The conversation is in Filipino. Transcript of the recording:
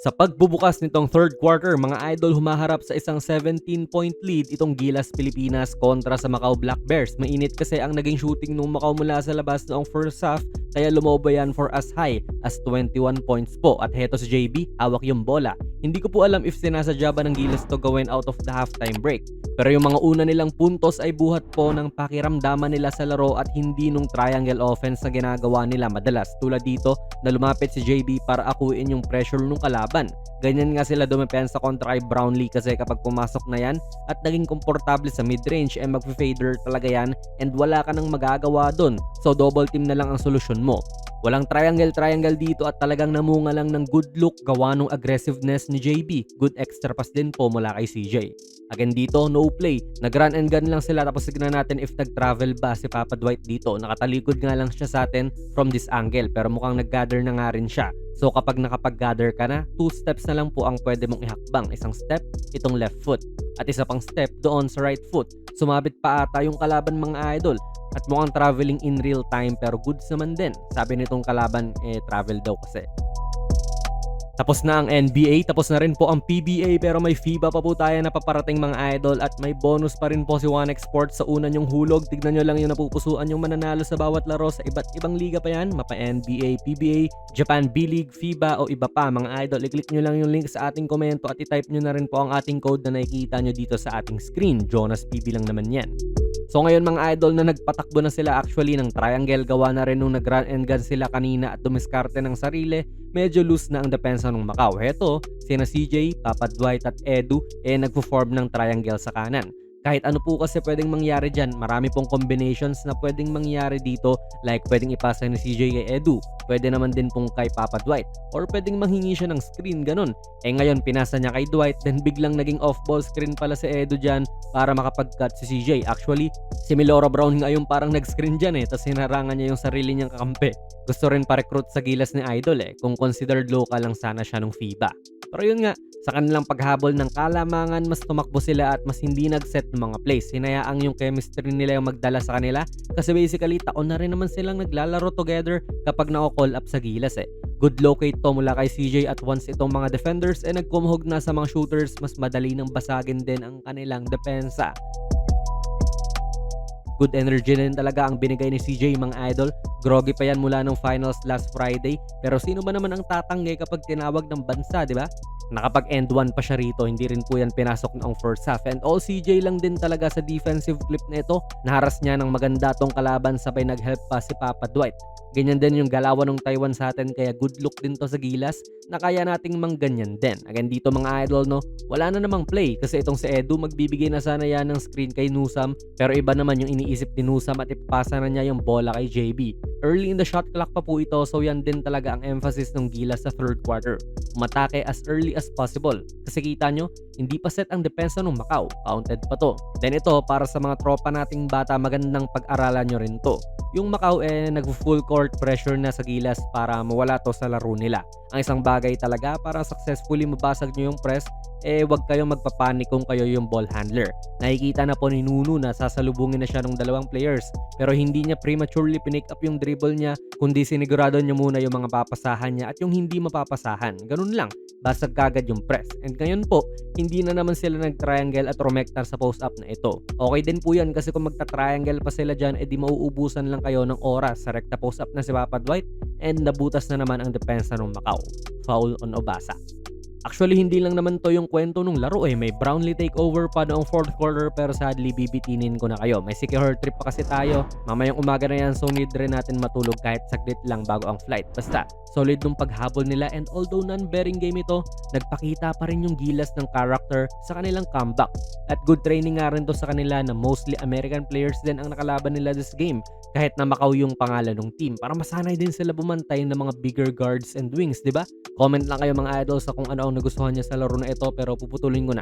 Sa pagbubukas nitong third quarter, mga idol humaharap sa isang 17-point lead itong Gilas Pilipinas kontra sa Macau Black Bears. Mainit kasi ang naging shooting ng Macau mula sa labas noong first half kaya lumobo yan for as high as 21 points po. At heto si JB, hawak yung bola. Hindi ko po alam if sinasadya ba ng Gilas to gawin out of the halftime break. Pero yung mga una nilang puntos ay buhat po ng pakiramdaman nila sa laro at hindi nung triangle offense na ginagawa nila madalas. Tulad dito na lumapit si JB para akuin yung pressure nung kalaban. Ganyan nga sila dumepensa kontra kay Brownlee kasi kapag pumasok na yan at naging komportable sa mid-range ay mag-fader talaga yan and wala ka nang magagawa doon. So double team na lang ang solusyon mo. Walang triangle-triangle dito at talagang namunga lang ng good look gawa ng aggressiveness ni JB. Good extra pass din po mula kay CJ. Again dito, no play. Nag-run and gun lang sila tapos signan natin if nag-travel ba si Papa Dwight dito. Nakatalikod nga lang siya sa atin from this angle pero mukhang nag-gather na nga rin siya. So kapag nakapag-gather ka na, two steps na lang po ang pwede mong ihakbang. Isang step, itong left foot. At isa pang step doon sa right foot. Sumabit pa ata yung kalaban mga idol. At mukhang traveling in real time pero goods naman din. Sabi nitong kalaban, eh travel daw kasi. Tapos na ang NBA, tapos na rin po ang PBA pero may FIBA pa po tayo na paparating mga idol at may bonus pa rin po si One Export sa una nyong hulog. Tignan nyo lang yung napupusuan yung mananalo sa bawat laro sa iba't ibang liga pa yan. Mapa NBA, PBA, Japan B-League, FIBA o iba pa mga idol. I-click nyo lang yung link sa ating komento at i-type nyo na rin po ang ating code na nakikita nyo dito sa ating screen. Jonas PB lang naman yan. So ngayon mga idol na nagpatakbo na sila actually ng triangle gawa na rin nung nag-run and gun sila kanina at dumiskarte ng sarili, medyo loose na ang depensa ng Macau. Heto, sina CJ, Papa Dwight at Edu eh nagpo-form ng triangle sa kanan. Kahit ano po kasi pwedeng mangyari dyan, marami pong combinations na pwedeng mangyari dito like pwedeng ipasa ni CJ kay Edu, pwede naman din pong kay Papa Dwight, or pwedeng manghingi siya ng screen ganun. Eh ngayon pinasa niya kay Dwight, then biglang naging off-ball screen pala si Edu dyan para makapag-cut si CJ. Actually, si Milora Brown nga yung parang nag-screen dyan eh, tapos hinarangan niya yung sarili niyang kakampi. Gusto rin pa-recruit sa gilas ni Idol eh, kung considered local lang sana siya ng FIBA. Pero yun nga, sa kanilang paghabol ng kalamangan, mas tumakbo sila at mas hindi nag-set ng mga plays. Hinayaang yung chemistry nila yung magdala sa kanila kasi basically taon na rin naman silang naglalaro together kapag na-call up sa gilas eh. Good locate to mula kay CJ at once itong mga defenders ay eh, nagkumuhog na sa mga shooters, mas madali nang basagin din ang kanilang depensa. Good energy din talaga ang binigay ni CJ mga idol. Groggy pa yan mula ng finals last Friday. Pero sino ba naman ang tatanggi kapag tinawag ng bansa, di ba? Nakapag end one pa siya rito, hindi rin po yan pinasok noong first half. And all CJ lang din talaga sa defensive clip nito. Naharas niya ng maganda tong kalaban sabay nag-help pa si Papa Dwight. Ganyan din yung galawan ng Taiwan sa atin kaya good look din to sa gilas na kaya nating mangganyan din. Again dito mga idol no, wala na namang play kasi itong si Edu magbibigay na sana yan ng screen kay Nusam pero iba naman yung iniisip ni Nusam at ipapasa na niya yung bola kay JB. Early in the shot clock pa po ito so yan din talaga ang emphasis ng gilas sa third quarter. Umatake as early as possible kasi kita nyo, hindi pa set ang depensa ng Macau, counted pa to. Then ito para sa mga tropa nating bata magandang pag-aralan nyo rin to yung Macau eh nag-full court pressure na sa gilas para mawala to sa laro nila. Ang isang bagay talaga para successfully mabasag nyo yung press eh wag kayong magpapanik kung kayo yung ball handler. Nakikita na po ni Nuno na sasalubungin na siya ng dalawang players pero hindi niya prematurely pinick up yung dribble niya kundi sinigurado niya muna yung mga papasahan niya at yung hindi mapapasahan. Ganun lang, basag kagad yung press. And ngayon po, hindi na naman sila nag-triangle at rumektar sa post-up na ito. Okay din po yan kasi kung magta-triangle pa sila dyan, edi mauubusan lang kayo ng oras sa rekta post-up na si Papa Dwight and nabutas na naman ang depensa ng Macau. Foul on Obasa. Actually, hindi lang naman to yung kwento ng laro eh. May Brownlee takeover pa noong fourth quarter pero sadly bibitinin ko na kayo. May secure trip pa kasi tayo. Mamayang umaga na yan so need rin natin matulog kahit saglit lang bago ang flight. Basta, solid nung paghabol nila and although non-bearing game ito, nagpakita pa rin yung gilas ng character sa kanilang comeback. At good training nga rin to sa kanila na mostly American players din ang nakalaban nila this game kahit na Macau yung pangalan ng team para masanay din sila bumantay ng mga bigger guards and wings, di ba? Comment lang kayo mga idol sa kung ano ang nagustuhan niya sa laro na ito pero puputulin ko na.